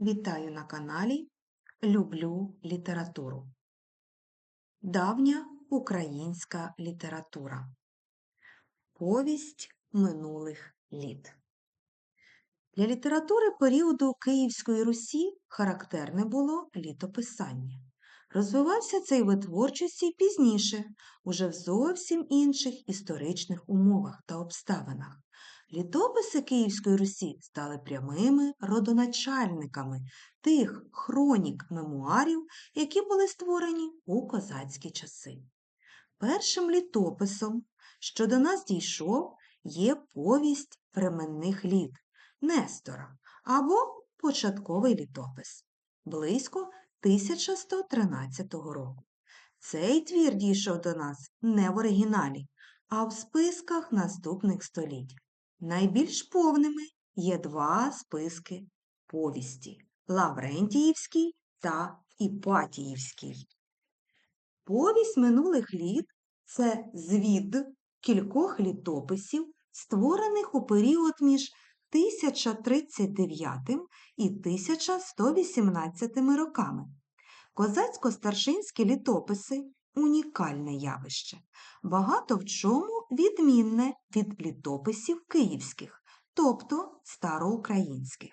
Вітаю на каналі Люблю літературу. Давня українська література. Повість минулих літ. Для літератури періоду Київської Русі характерне було літописання. Розвивався цей вид творчості пізніше, уже в зовсім інших історичних умовах та обставинах. Літописи Київської Русі стали прямими родоначальниками тих хронік мемуарів, які були створені у козацькі часи. Першим літописом, що до нас дійшов, є повість временних літ Нестора або початковий літопис близько 1113 року. Цей твір дійшов до нас не в оригіналі, а в списках наступних століть. Найбільш повними є два списки повісті Лаврентіївський та Іпатіївський. Повість минулих літ це звід кількох літописів, створених у період між 1039 і 1118 роками. Козацько-старшинські літописи унікальне явище, багато в чому відмінне від літописів київських, тобто староукраїнських.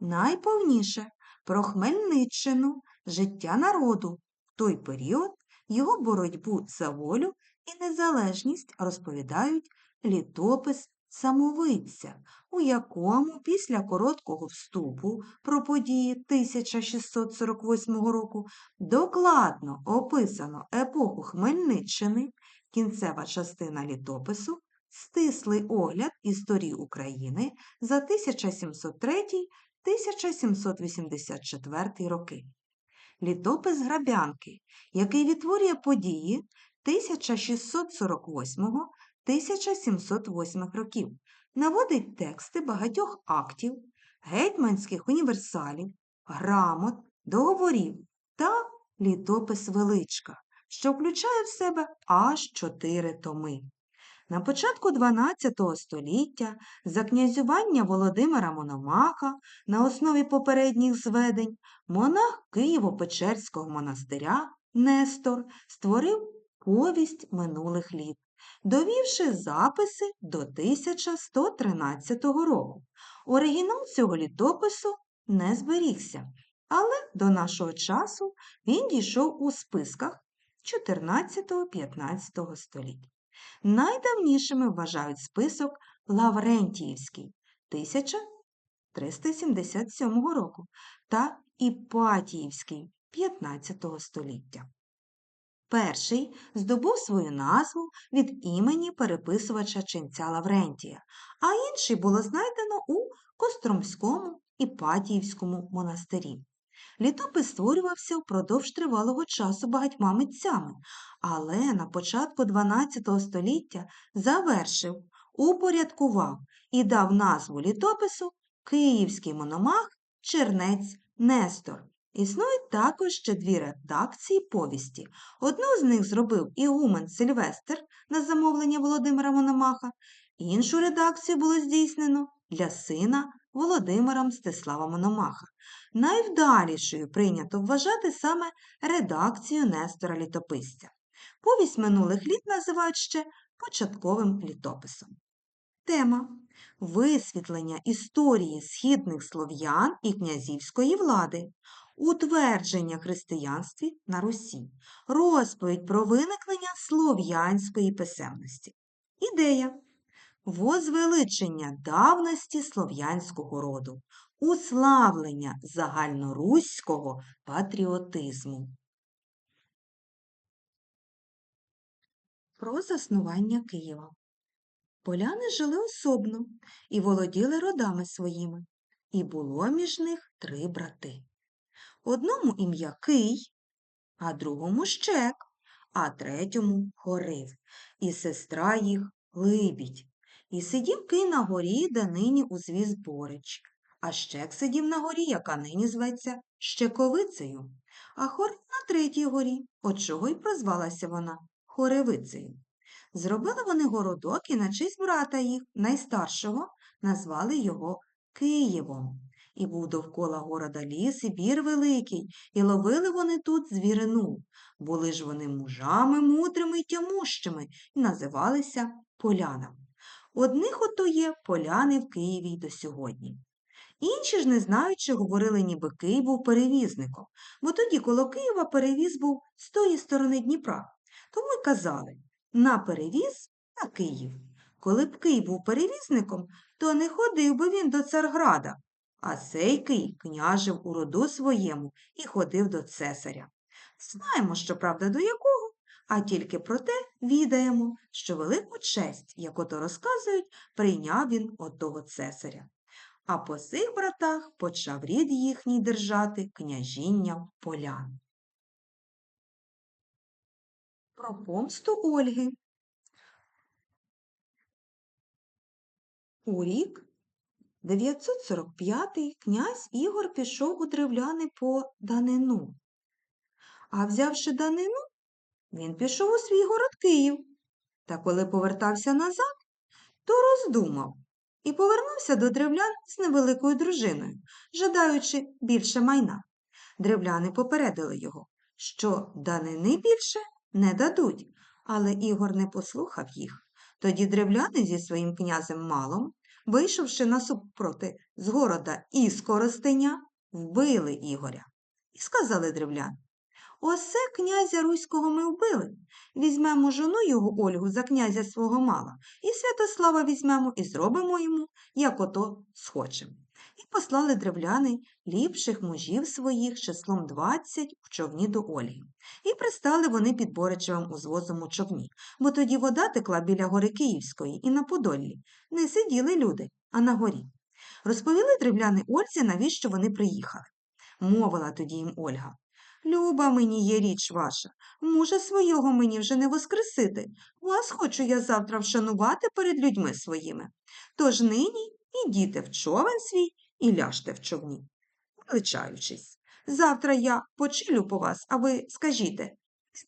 Найповніше про Хмельниччину, життя народу в той період його боротьбу за волю і незалежність розповідають літопис самовидця, у якому після короткого вступу про події 1648 року докладно описано епоху Хмельниччини, кінцева частина літопису, стислий огляд історії України за 1703-1784 роки. Літопис Грабянки, який відтворює події 1648 1708 років, наводить тексти багатьох актів, гетьманських універсалів, грамот, договорів та літопис Величка, що включає в себе аж чотири томи. На початку XII століття за князювання Володимира Мономаха на основі попередніх зведень монах Києво-Печерського монастиря Нестор створив повість минулих літ, довівши записи до 1113 року. Оригінал цього літопису не зберігся, але до нашого часу він дійшов у списках 14-15 століть. Найдавнішими вважають список Лаврентіївський 1377 року та Іпатіївський 15 століття. Перший здобув свою назву від імені переписувача ченця Лаврентія, а інший було знайдено у Костромському Іпатіївському монастирі. Літопис створювався впродовж тривалого часу багатьма митцями, але на початку XII століття завершив, упорядкував і дав назву літопису Київський мономах Чернець Нестор. Існують також ще дві редакції повісті. Одну з них зробив Іумен Сильвестр на замовлення Володимира Мономаха, іншу редакцію було здійснено для сина Володимира Мстислава Мономаха. Найвдалішою прийнято вважати саме редакцію Нестора Літописця. Повість минулих літ називають ще початковим літописом. Тема висвітлення історії східних слов'ян і князівської влади, утвердження християнстві на Русі, розповідь про виникнення слов'янської писемності. Ідея возвеличення давності слов'янського роду, уславлення загальноруського патріотизму. Про заснування Києва. Поляни жили особно і володіли родами своїми, і було між них три брати. Одному ім'я Кий, а другому щек, а третьому хорив, і сестра їх Либідь. І сидів Кий на горі, де нині узвіз Борич, а щек сидів на горі, яка нині зветься Щековицею, а хорив на третій горі, от чого й прозвалася вона Хоревицею. Зробили вони городок і на честь брата їх, найстаршого, назвали його Києвом. І був довкола города ліс і бір великий, і ловили вони тут звірину. Були ж вони мужами мудрими й тямущими і називалися полянами. Одних ото є поляни в Києві й до сьогодні. Інші ж, не знаючи, говорили, ніби Київ був перевізником, бо тоді коло Києва перевіз був з тої сторони Дніпра. Тому й казали на перевіз на Київ. Коли б Київ був перевізником, то не ходив би він до Царграда, а сей Київ княжив у роду своєму і ходив до цесаря. Знаємо, що правда до якого, а тільки про те відаємо, що велику честь, як ото розказують, прийняв він от того цесаря. А по сих братах почав рід їхній держати княжіння полян. Про помсту Ольги. У рік 945 князь Ігор пішов у древляни по данину. А взявши данину, він пішов у свій город Київ. Та коли повертався назад, то роздумав і повернувся до древлян з невеликою дружиною, жадаючи більше майна. Древляни попередили його, що данини більше не дадуть, але Ігор не послухав їх. Тоді древляни зі своїм князем Малом, вийшовши насупроти з города Іскоростеня, вбили Ігоря. І сказали древлян Осе князя Руського ми вбили. Візьмемо жону його Ольгу за князя свого мала, і Святослава візьмемо і зробимо йому, як ото схочемо. І послали древляни ліпших мужів своїх числом двадцять в човні до Ольги. І пристали вони під Боричевим узвозом у човні, бо тоді вода текла біля гори Київської і на Подоллі. Не сиділи люди, а на горі. Розповіли древляни Ользі, навіщо вони приїхали. Мовила тоді їм Ольга. Люба мені є річ ваша, мужа свого мені вже не воскресити. Вас хочу я завтра вшанувати перед людьми своїми. Тож нині ідіте в човен свій і ляжте в човні. Величаючись, завтра я почилю по вас, а ви скажіте,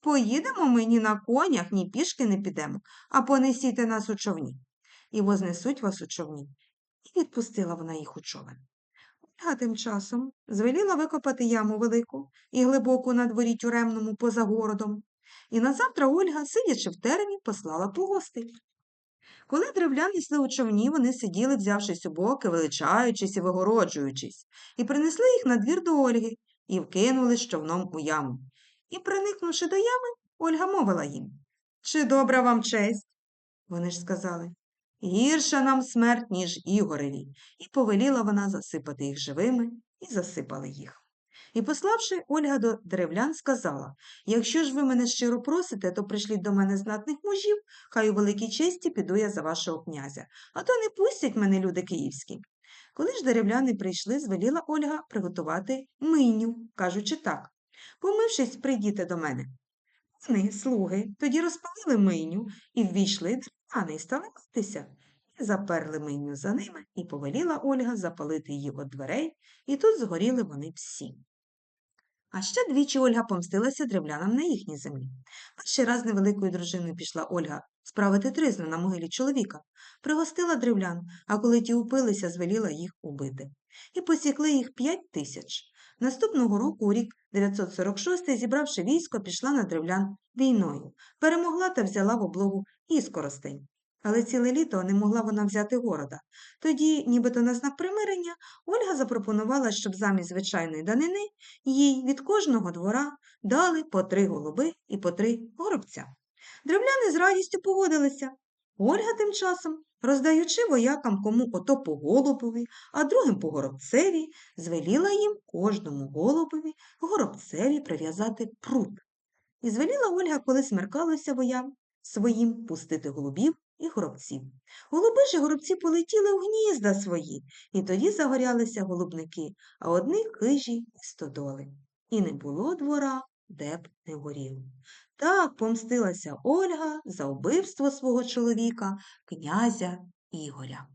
поїдемо ми ні на конях, ні пішки не підемо, а понесіте нас у човні. І вознесуть вас у човні. І відпустила вона їх у човен. Ольга тим часом звеліла викопати яму велику і глибоку на дворі тюремному поза городом. І назавтра Ольга, сидячи в теремі, послала по гостей. Коли древляни йшли у човні, вони сиділи, взявшись у боки, величаючись і вигороджуючись, і принесли їх на двір до Ольги і вкинули з човном у яму. І, проникнувши до ями, Ольга мовила їм Чи добра вам честь? Вони ж сказали Гірша нам смерть, ніж Ігореві, і повеліла вона засипати їх живими, і засипали їх. І, пославши, Ольга до деревлян, сказала Якщо ж ви мене щиро просите, то прийшліть до мене знатних мужів, хай у великій честі піду я за вашого князя, а то не пустять мене люди київські. Коли ж деревляни прийшли, звеліла Ольга приготувати мийню, кажучи так Помившись, прийдіте до мене. Вони, слуги, тоді розпалили мийню і ввійшли деревляни і стали митися. І заперли мийню за ними, і повеліла Ольга запалити її від дверей, і тут згоріли вони всі. А ще двічі Ольга помстилася древлянам на їхній землі. Перший раз невеликою дружиною пішла Ольга справити тризну на могилі чоловіка, пригостила древлян, а коли ті упилися, звеліла їх убити. І посікли їх п'ять тисяч. Наступного року, у рік 946, зібравши військо, пішла на древлян війною, перемогла та взяла в облогу Іскоростень. Але ціле літо не могла вона взяти города. Тоді, нібито на знак примирення, Ольга запропонувала, щоб замість звичайної данини їй від кожного двора дали по три голуби і по три горобця. Древляни з радістю погодилися. Ольга тим часом, роздаючи воякам кому ото по голубові, а другим по горобцеві, звеліла їм кожному голубові горобцеві прив'язати прут. І звеліла Ольга, коли смеркалося воям, своїм пустити голубів і горобців. Голуби ж горобці полетіли в гнізда свої, і тоді загорялися голубники, а одні хижі і стодоли. І не було двора, де б не горів. Так помстилася Ольга за вбивство свого чоловіка, князя Ігоря.